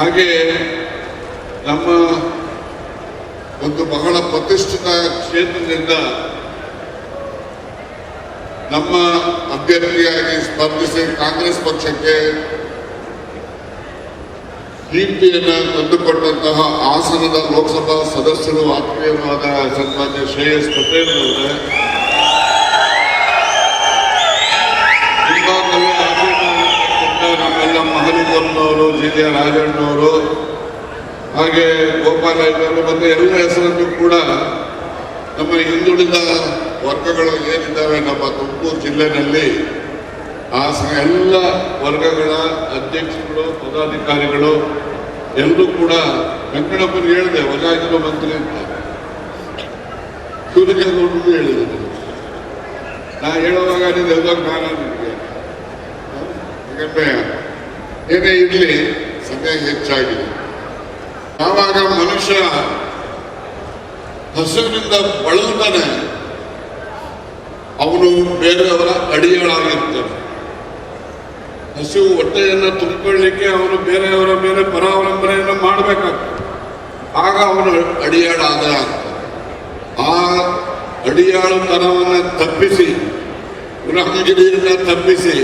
ಹಾಗೆ ನಮ್ಮ ಒಂದು ಬಹಳ ಪ್ರತಿಷ್ಠಿತ ಕ್ಷೇತ್ರದಿಂದ ನಮ್ಮ ಅಭ್ಯರ್ಥಿಯಾಗಿ ಸ್ಪರ್ಧಿಸಿ ಕಾಂಗ್ರೆಸ್ ಪಕ್ಷಕ್ಕೆ ಕೀರ್ತಿಯನ್ನು ತಂದುಕೊಟ್ಟಂತಹ ಹಾಸನದ ಲೋಕಸಭಾ ಸದಸ್ಯರು ಆತ್ಮೀಯವಾದ ಸನ್ಮಾನ್ಯ ಶ್ರೇಯಸ್ ಪಟೇಲ್ ಅವರೇ. ನಮ್ಮೆಲ್ಲ ಮಹಲಿಂಗಮ್ಮನವರು ಜಿ ಜೆ ರಾಜಣ್ಣವರು ಹಾಗೆ ಗೋಪಾಲಯ್ಯನವರು ಮತ್ತು ಎಲ್ಲ ಹೆಸರನ್ನು ಕೂಡ ನಮ್ಮ ಹಿಂದುಳಿದ ವರ್ಗಗಳು ಏನಿದ್ದಾವೆ ನಮ್ಮ ತುಮಕೂರು ಜಿಲ್ಲೆಯಲ್ಲಿ, ಆ ಎಲ್ಲ ವರ್ಗಗಳ ಅಧ್ಯಕ್ಷರುಗಳು, ಪದಾಧಿಕಾರಿಗಳು ಎಲ್ಲರೂ ಕೂಡ ವೆಂಕಟಪ್ಪನ ಹೇಳಿದೆ, ವಜಾಗಿರೋ ಮಂತ್ರಿ ಅಂತ. ಸೂರ್ಯಗೌಡರು ಹೇಳಿದೆ. ನಾ ಹೇಳುವಾಗ ನೀನು ಎಲ್ಲ ಜ್ಞಾನ ನಿಮಗೆ ಯಾಕಂದ್ರೆ ಏನೇ ಇರಲಿ ಸಮಯ ಹೆಚ್ಚಾಗಿದೆ ಯಾವಾಗ ಮನುಷ್ಯ ಹಸುವಿನಿಂದ ಬಳಲ್ತಾನೆ ಅವನು ಬೇರೆಯವರ ಅಡಿಯಾಳಾಗಿರ್ತಾನೆ ಹಸಿವು ಹೊಟ್ಟೆಯನ್ನು ತುಂಬಿಕೊಳ್ಳಿಕ್ಕೆ ಅವನು ಬೇರೆಯವರ ಮೇಲೆ ಪರಾವಲಂಬನೆಯನ್ನು ಮಾಡಬೇಕಾಗ್ತದೆ ಆಗ ಅವನು ಅಡಿಯಾಳ ಆದ ಆಗ್ತಾನೆ ಆ ಅಡಿಯಾಳುತನವನ್ನು ತಪ್ಪಿಸಿ ಗುಲಾಮಗಿರಿಯನ್ನು ತಪ್ಪಿಸಿ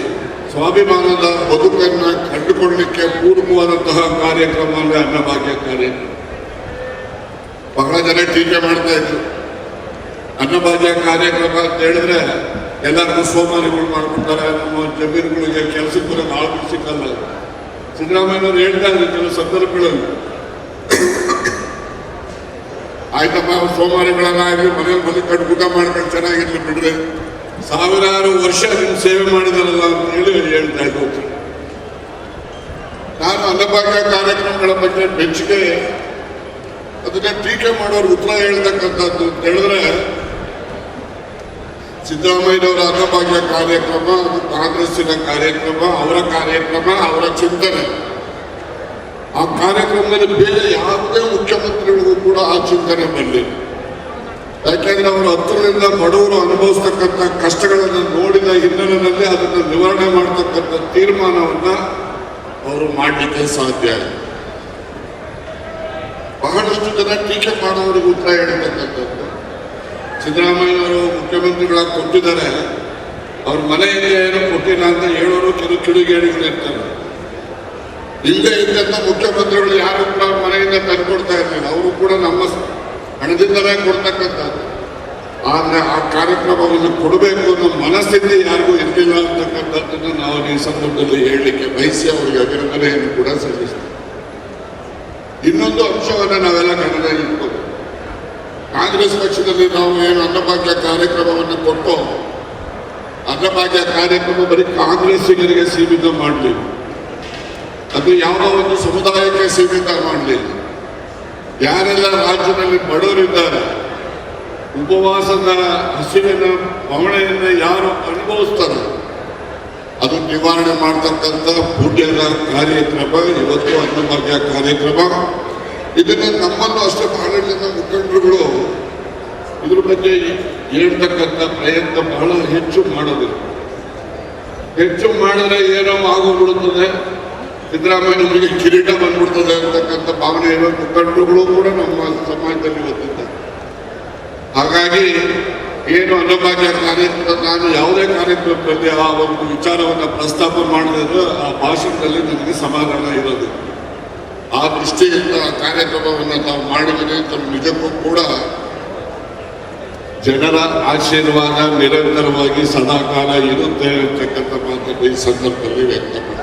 ಸ್ವಾಭಿಮಾನದ ಬದುಕನ್ನು ಕಂಡುಕೊಳ್ಳಲಿಕ್ಕೆ ಪೂರ್ವವಾದಂತಹ ಕಾರ್ಯಕ್ರಮ ಅಂದರೆ ಅನ್ನಭಾಗ್ಯ ಕಾರ್ಯಕ್ರಮ ಬಹಳ ಜನ ಟೀಕೆ ಮಾಡ್ತಾ ಇದ್ರು. ಅನ್ನಭಾಗ್ಯ ಕಾರ್ಯಕ್ರಮ ಅಂತ ಹೇಳಿದ್ರೆ ಎಲ್ಲರಿಗೂ ಸೋಮಾರಿಗಳು ಮಾಡ್ಬಿಡ್ತಾರೆ ನಮ್ಮ ಜಮೀನುಗಳಿಗೆ ಕೆಲಸಕ್ಕೆ ಬರೋದು ಆಳು ಸಿಕ್ಕಲ್ಲ. ಸಿದ್ದರಾಮಯ್ಯನವರು ಹೇಳ್ತಾ ಇದ್ರು ಕೆಲವು ಸಂದರ್ಭಗಳಲ್ಲಿ. ಆಯ್ತಪ್ಪ ಸೋಮಾರಿಗಳನ್ನಾಗಿ ಮನೇಲಿ ಮನೆ ಕಟ್ಟು ಊಟ ಮಾಡ್ಕೊಂಡು ಚೆನ್ನಾಗಿರ್ಲಿ ಬಿಡ್ರಿ. ಸಾವಿರಾರು ವರ್ಷ ನಿಮ್ಮ ಸೇವೆ ಮಾಡಿದಾರಲ್ಲ ಅಂತ ಹೇಳಿ ಹೇಳ್ತಾ ಇದ್ರು ನಾನು ಅನ್ನಭಾಗ್ಯ ಕಾರ್ಯಕ್ರಮಗಳ ಬಗ್ಗೆ ಮೆಚ್ಚುಗೆ ಅದನ್ನ ಟೀಕೆ ಮಾಡೋರು ಉತ್ತರ ಹೇಳ್ತಕ್ಕಂಥದ್ದು ಅಂತ ಹೇಳಿದ್ರೆ, ಸಿದ್ದರಾಮಯ್ಯನವರ ಅನ್ನಭಾಗ್ಯ ಕಾರ್ಯಕ್ರಮ ಅದು ಕಾಂಗ್ರೆಸ್ಸಿನ ಕಾರ್ಯಕ್ರಮ, ಅವರ ಕಾರ್ಯಕ್ರಮ, ಅವರ ಚಿಂತನೆ. ಆ ಕಾರ್ಯಕ್ರಮದಲ್ಲಿ ಬೇರೆ ಯಾವುದೇ ಮುಖ್ಯಮಂತ್ರಿಗಳಿಗೂ ಕೂಡ ಆ ಚಿಂತನೆ ಬರಲಿಲ್ಲ ಯಾಕೆಂದ್ರೆ ಅವರು ಹತ್ತಿರದಿಂದ ಬಡವರು ಅನುಭವಿಸ್ತಕ್ಕಂಥ ಕಷ್ಟಗಳನ್ನು ನೋಡಿದ ಹಿನ್ನೆಲೆಯಲ್ಲಿ ಅದನ್ನು ನಿವಾರಣೆ ಮಾಡತಕ್ಕಂಥ ತೀರ್ಮಾನವನ್ನು ಅವರು ಮಾಡಲಿಕ್ಕೆ ಸಾಧ್ಯ ಬಹಳಷ್ಟು ಜನ ಟೀಕೆ ಮಾಡೋರಿಗೆ ಉತ್ತರ ಹೇಳ್ತಕ್ಕಂಥದ್ದು. ಸಿದ್ದರಾಮಯ್ಯವರು ಮುಖ್ಯಮಂತ್ರಿಗಳಾಗಿ ಕೊಟ್ಟಿದ್ದಾರೆ. ಅವ್ರ ಮನೆಯಿಂದ ಏನೋ ಕೊಟ್ಟಿಲ್ಲ ಅಂತ ಹೇಳೋರು ಕೆಲವು ಕಿಡಿಗೇಡಿಗಳಿರ್ತಾರೆ ಹಿಂದೆ ಇದ್ದಂತ ಮುಖ್ಯಮಂತ್ರಿಗಳು ಯಾರು ಕೂಡ ಮನೆಯಿಂದ ತಂದುಕೊಡ್ತಾ ಅವರು ಕೂಡ ನಮ್ಮ ಹಣದಿಂದಲೇ ಆ ಕಾರ್ಯಕ್ರಮವನ್ನು ಕೊಡಬೇಕು ಅನ್ನೋ ಮನಸ್ಥಿತಿ ಯಾರಿಗೂ ಇರಲಿಲ್ಲ ಅಂತಕ್ಕಂಥದ್ದನ್ನು ನಾವು ಈ ಸಂದರ್ಭದಲ್ಲಿ ಹೇಳಲಿಕ್ಕೆ ಬಯಸಿ ಅವರಿಗೆ ಅಭಿನಂದನೆಯನ್ನು ಕೂಡ ಸಲ್ಲಿಸ್ತೀವಿ. ಇನ್ನೊಂದು ಅಂಶವನ್ನು ನಾವೆಲ್ಲ ಗಮನದಲ್ಲಿ ಇಟ್ಕೋಬೇಕು. ಕಾಂಗ್ರೆಸ್ ಪಕ್ಷದಲ್ಲಿ ನಾವು ಏನು ಅನ್ನಭಾಗ್ಯ ಕಾರ್ಯಕ್ರಮವನ್ನು ಕೊಟ್ಟು ಅನ್ನಭಾಗ್ಯ ಕಾರ್ಯಕ್ರಮ ಬರೀ ಕಾಂಗ್ರೆಸ್ಸಿಗರಿಗೆ ಸೀಮಿತ ಮಾಡಲಿಲ್ಲ. ಅದು ಯಾವುದೋ ಒಂದು ಸಮುದಾಯಕ್ಕೆ ಸೀಮಿತ ಮಾಡಲಿಲ್ಲ. ಯಾರೆಲ್ಲ ರಾಜ್ಯದಲ್ಲಿ ಬಡವರಿದ್ದಾರೆ ಉಪವಾಸದ ಹಸಿವಿನ ಪವಣೆಯನ್ನು ಯಾರು ಅನುಭವಿಸ್ತಾರೆ, ಅದು ನಿವಾರಣೆ ಮಾಡ್ತಕ್ಕಂಥ ಪುಣ್ಯದ ಕಾರ್ಯಕ್ರಮ, ಇವತ್ತು ಅನ್ನಭಾಗ್ಯ ಕಾರ್ಯಕ್ರಮ. ಇದನ್ನು ನಮ್ಮಲ್ಲೂ ಅಷ್ಟೇ ಬಹಳ ಜನ ಮುಖಂಡರುಗಳು ಇದ್ರ ಬಗ್ಗೆ ಹೇಳ್ತಕ್ಕಂಥ ಪ್ರಯತ್ನ ಬಹಳ ಹೆಚ್ಚು ಮಾಡೋದಿಲ್ಲ. ಹೆಚ್ಚು ಮಾಡಿದ್ರೆ ಏನೋ ಆಗೋಗ್ಬಿಡುತ್ತದೆ. ಸಿದ್ದರಾಮಯ್ಯನವರಿಗೆ ಕಿರೀಟ ಬಂದ್ಬಿಡ್ತದೆ ಅಂತಕ್ಕಂಥ ಭಾವನೆ ಇರೋ ಮುಖಂಡರುಗಳು ಕೂಡ ನಮ್ಮ ಸಮಾಜದಲ್ಲಿ ಇವತ್ತಿದ್ದಾರೆ ಹಾಗಾಗಿ ಏನು ಅನ್ನಭಾಗ್ಯ ಕಾರ್ಯಕ್ರಮ ನಾನು ಯಾವುದೇ ಕಾರ್ಯಕ್ರಮದಲ್ಲಿ ಆ ಒಂದು ವಿಚಾರವನ್ನು ಪ್ರಸ್ತಾಪ ಮಾಡಿದ್ರು ಆ ಭಾಷಣದಲ್ಲಿ ನನಗೆ ಸಮಾಧಾನ ಇರೋದು ಆ ದೃಷ್ಟಿಯಿಂದ ಆ ಕಾರ್ಯಕ್ರಮವನ್ನು ನಾವು ಮಾಡಿದರೆ ತಮ್ಮ ನಿಜಕ್ಕೂ ಕೂಡ ಜನರ ಆಶೀರ್ವಾದ ನಿರಂತರವಾಗಿ ಸದಾಕಾಲ ಇರುತ್ತೆ ಅಂತಕ್ಕಂಥ ಮಾತನ್ನು ಈ ಸಂದರ್ಭದಲ್ಲಿ ವ್ಯಕ್ತಪಡಿಸಿ